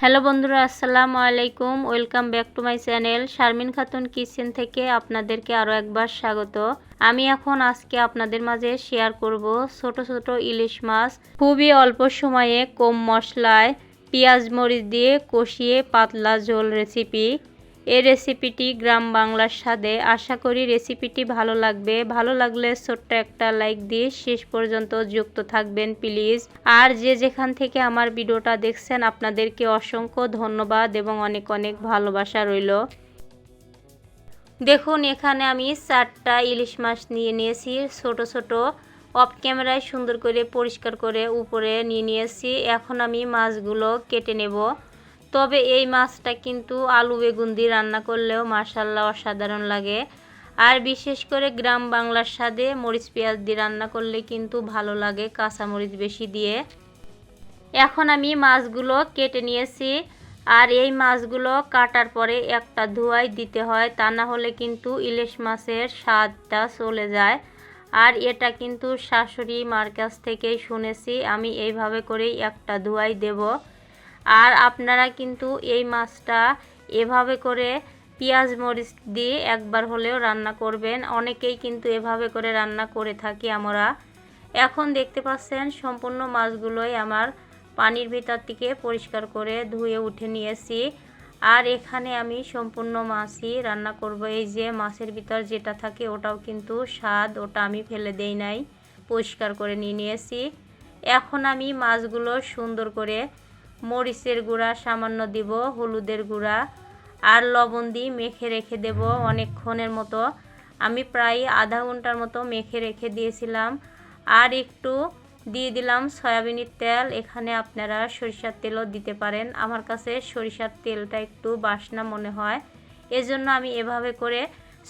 Hello বন্ধুরা, আসসালামু আলাইকুম। Welcome back to my channel Sharmin Khatun kitchen থেকে আপনাদেরকে আরও একবার স্বাগত। আমি এখন আজকে আপনাদের মাঝে শেয়ার করব ছোট ছোট ইলিশ মাছ। খুবই অল্প সময়ে কম মশলায় পেঁয়াজ মরিচ দিয়ে কষিয়ে পাতলা ঝোল রেসিপি এই রেসিপিটি গ্রাম বাংলার স্বাদে। আশা করি রেসিপিটি ভালো লাগবে। ভালো লাগলে ছোট্ট একটা লাইক দিয়ে শেষ পর্যন্ত যুক্ত থাকবেন প্লিজ আর যে যেখান থেকে আমার ভিডিওটা দেখছেন, আপনাদেরকে অসংখ্য ধন্যবাদ এবং অনেক অনেক ভালোবাসা রইল। দেখুন, এখানে আমি চারটা ইলিশ মাছ নিয়ে নিয়েছি। ছোট ছোট অফ ক্যামেরায় সুন্দর করে পরিষ্কার করে উপরে নিয়ে নিয়েছি। এখন আমি মাছগুলো কেটে নেব। তবে এই মাছটা কিন্তু আলু বেগুন দিয়ে রান্না করলেও মাসাল্লাহ অসাধারণ লাগে। আর বিশেষ করে গ্রাম বাংলার স্বাদে মরিচ পেঁয়াজ দিয়ে রান্না করলে কিন্তু ভালো লাগে কাঁচা মরিচ বেশি দিয়ে। এখন আমি মাছগুলো কেটে নিয়েছি আর এই মাছগুলো কাটার পরে একটা ধোয়াই দিতে হয়, তা না হলে কিন্তু ইলিশ মাছের স্বাদটা চলে যায়। আর এটা কিন্তু শাশুড়ি মার কাছ থেকেই শুনেছি, আমি এইভাবে করেই একটা ধোয়াই দেবো। আর আপনারা কিন্তু এই মাছটা এভাবে করে পেঁয়াজ মরিচ দিয়ে একবার হলেও রান্না করবেন। অনেকেই কিন্তু এভাবে করে রান্না করে থাকি আমরা। এখন দেখতে পাচ্ছেন সম্পূর্ণ মাছগুলোই আমার পানির ভিতর থেকে পরিষ্কার করে ধুয়ে উঠে নিয়েছি। আর এখানে আমি সম্পূর্ণ মাছই রান্না করব। এই যে মাছের ভিতর যেটা থাকে ওটাও কিন্তু স্বাদ, ওটা আমি ফেলে দেই নাই। পরিষ্কার করে নিয়ে নিয়েছি। এখন আমি মাছগুলো সুন্দর করে মরিচের গুঁড়া, সামান্য দিব হলুদের গুঁড়া, আর লবণ দিয়ে মেখে রেখে দেব অনেকক্ষণের মতো। আমি প্রায় আধা ঘণ্টার মতো মেখে রেখে দিয়েছিলাম। আর একটু দিয়ে দিলাম সয়াবিনের তেল। এখানে আপনারা সরিষার তেলও দিতে পারেন। আমার কাছে সরিষার তেলটা একটু বাসনা মনে হয়। এজন্য আমি এভাবে করে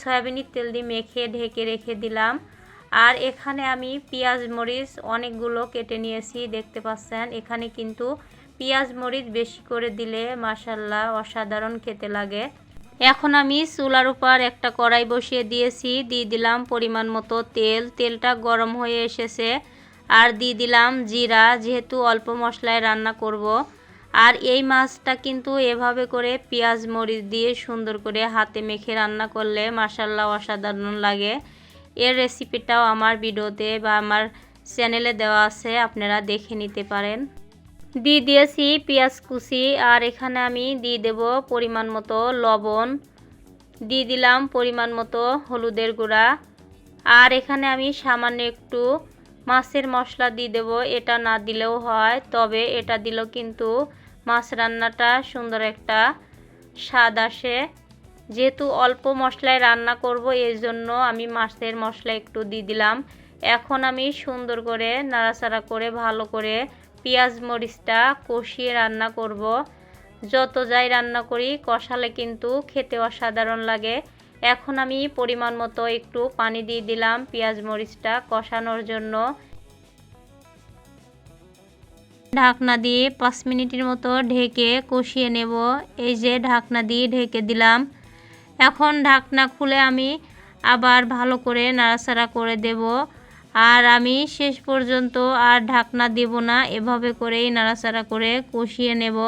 সয়াবিনের তেল দিয়ে মেখে ঢেকে রেখে দিলাম। আর এখানে আমি পেঁয়াজ, মরিচ অনেকগুলো কেটে নিয়েছি, দেখতে পাচ্ছেন। এখানে কিন্তু পেঁয়াজ মরিচ বেশি করে দিলে মাসাল্লাহ অসাধারণ খেতে লাগে। এখন আমি চুলার উপর একটা কড়াই বসিয়ে দিয়েছি। দিয়ে দিলাম পরিমাণ মতো তেল। তেলটা গরম হয়ে এসেছে। আর দিয়ে দিলাম জিরা, যেহেতু অল্প মশলায় রান্না করব। আর এই মাছটা কিন্তু এভাবে করে পেঁয়াজ মরিচ দিয়ে সুন্দর করে হাতে মেখে রান্না করলে মাসাল্লাহ অসাধারণ লাগে। এর রেসিপিটাও আমার ভিডিওতে বা আমার চ্যানেলে দেওয়া আছে, আপনারা দেখে নিতে পারেন। দিয়ে দিয়েছি পেঁয়াজ কুচি, আর এখানে আমি দিয়ে দেব পরিমাণ মতো লবণ। দিয়ে দিলাম পরিমাণ মতো হলুদের গুঁড়া। আর এখানে আমি সামান্য একটু মাছের মশলা দিয়ে দেব, এটা না দিলেও হয়, তবে এটা দিলেও কিন্তু মাছ রান্নাটা সুন্দর একটা স্বাদ আসে। যেহেতু অল্প মশলায় রান্না করব এই জন্য আমি মাছের মশলা একটু দিয়ে দিলাম। এখন আমি সুন্দর করে নাড়াচাড়া করে, ভালো করে পেঁয়াজ মরিচটা কষিয়ে রান্না করব। যত যাই রান্না করি, কষালে কিন্তু খেতে অসাধারণ লাগে। এখন আমি পরিমাণ মতো একটু পানি দিয়ে দিলাম পেঁয়াজ মরিচটা কষানোর জন্য। ঢাকনা দিয়ে পাঁচ মিনিটের মতো ঢেকে কষিয়ে নেব। এই যে ঢাকনা দিয়ে ঢেকে দিলাম। এখন ঢাকনা খুলে আমি আবার ভালো করে নাড়াচাড়া করে দেব। আর আমি শেষ পর্যন্ত আর ঢাকনা দেব না। এভাবে করেই নাড়াচাড়া করে কষিয়ে নেব।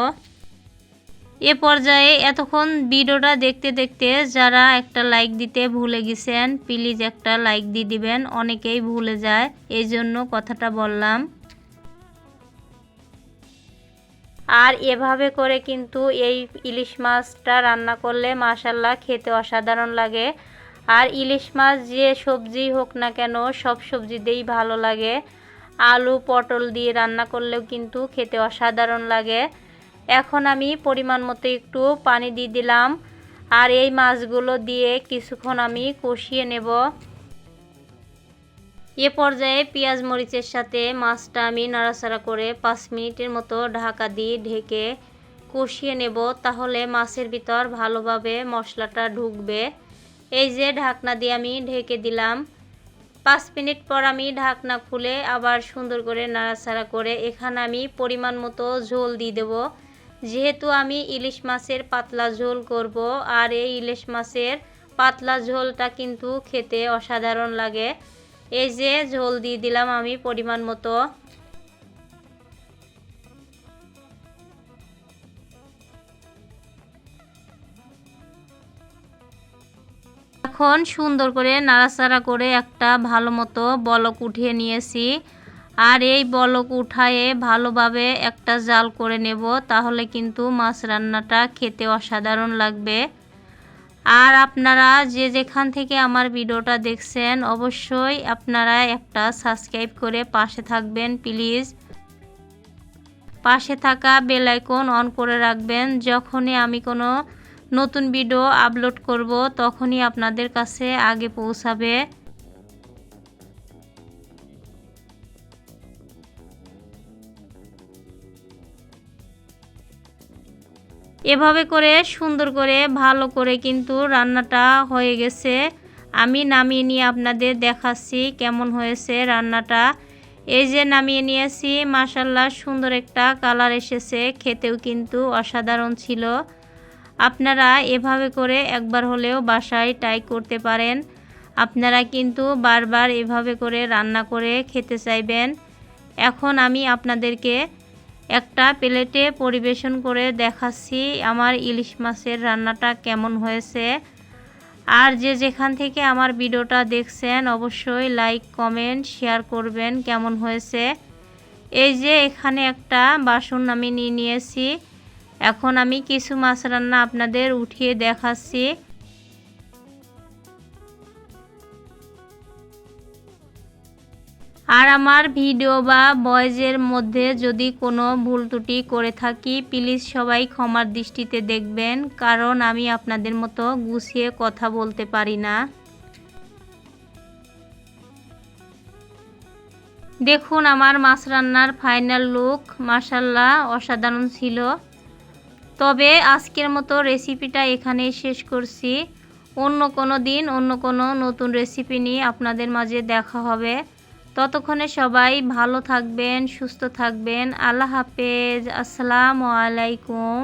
এ পর্যায়ে এতক্ষণ ভিডিওটা দেখতে দেখতে যারা একটা লাইক দিতে ভুলে গেছেন প্লিজ একটা লাইক দিয়ে দিবেন। অনেকেই ভুলে যায়, এই জন্য কথাটা বললাম। আর এভাবে করে কিন্তু এই ইলিশ মাছটা রান্না করলে মাশাল্লাহ খেতে অসাধারণ লাগে। আর ইলিশ মাছ যে সবজি হোক না কেন, সব সবজি দিয়েই ভালো লাগে। আলু, পটল দিয়ে রান্না করলেও কিন্তু খেতে অসাধারণ লাগে। এখন আমি পরিমাণ মতো একটু পানি দিয়ে দিলাম। আর এই মাছগুলো দিয়ে কিছুক্ষণ আমি কষিয়ে নেব। এ পর্যায়ে পেঁয়াজ মরিচের সাথে মাছটা আমি নাড়াচাড়া করে পাঁচ মিনিটের মতো ঢাকা দিয়ে ঢেকে কষিয়ে নেব। তাহলে মাছের ভিতর ভালোভাবে মশলাটা ঢুকবে। এই যে ঢাকনা দিয়ে আমি ঢেকে দিলাম। পাঁচ মিনিট পর আমি ঢাকনা খুলে আবার সুন্দর করে নাড়াচাড়া করে এখানে আমি পরিমাণ মতো ঝোল দিয়ে দেব। যেহেতু আমি ইলিশ মাছের পাতলা ঝোল করব আর এই ইলিশ মাছের পাতলা ঝোলটা কিন্তু খেতে অসাধারণ লাগে। এই যে ঝোল দিয়ে দিলাম আমি পরিমাণ মতো। এখন সুন্দর করে নাড়াচাড়া করে একটা ভালো মতো বলক উঠিয়ে নিয়েছি। আর এই বলক উঠায়ে ভালোভাবে একটা জাল করে নেব, তাহলে কিন্তু মাছ রান্নাটা খেতে অসাধারণ লাগবে। আর আপনারা যে যেখান থেকে আমার ভিডিওটা দেখছেন, অবশ্যই আপনারা একটা সাবস্ক্রাইব করে পাশে থাকবেন, প্লিজ। পাশে থাকা বেল আইকন অন করে রাখবেন, যখনই আমি কোনো নতুন ভিডিও আপলোড করব, তখনই আপনাদের কাছে আগে পৌঁছাবে। এভাবে করে, সুন্দর করে, ভালো করে কিন্তু রান্নাটা হয়ে গেছে। আমি নামিয়ে নিয়ে আপনাদের দেখাচ্ছি কেমন হয়েছে রান্নাটা। এই যে নামিয়ে নিয়েছি মাসাল্লাহ সুন্দর একটা কালার এসেছে, খেতেও কিন্তু অসাধারণ ছিল। আপনারা এভাবে করে একবার হলেও বাসায় ট্রাই করতে পারেন। আপনারা কিন্তু বারবার এভাবে করে রান্না করে খেতে চাইবেন। এখন আমি আপনাদেরকে একটা প্লেটে পরিবেশন করে দেখাচ্ছি আমার ইলিশ মাছের রান্নাটা কেমন হয়েছে। আর যে যেখান থেকে আমার ভিডিওটা দেখছেন, অবশ্যই লাইক কমেন্ট শেয়ার করবেন কেমন হয়েছে। এই যে এখানে একটা বাসন আমি নিয়ে নিয়েছি। এখন আমি কিছু মাছ রান্না আপনাদের উঠিয়ে দেখাচ্ছি। আর আমার ভিডিও বা বয়েজের মধ্যে যদি কোনো ভুল ত্রুটি করে থাকি, প্লিজ সবাই ক্ষমার দৃষ্টিতে দেখবেন, কারণ আমি আপনাদের মতো গুছিয়ে কথা বলতে পারি না। দেখুন, আমার মাছ রান্নার ফাইনাল লুক মাসাল্লাহ অসাধারণ ছিল। তবে আজকের মতো রেসিপিটা এখানেই শেষ করছি। অন্য কোনো দিন, অন্য কোনো নতুন রেসিপি নিয়ে আপনাদের মাঝে দেখা হবে। ততক্ষণে সবাই ভালো থাকবেন, সুস্থ থাকবেন। আল্লাহ হাফেজ। আসসালামু আলাইকুম।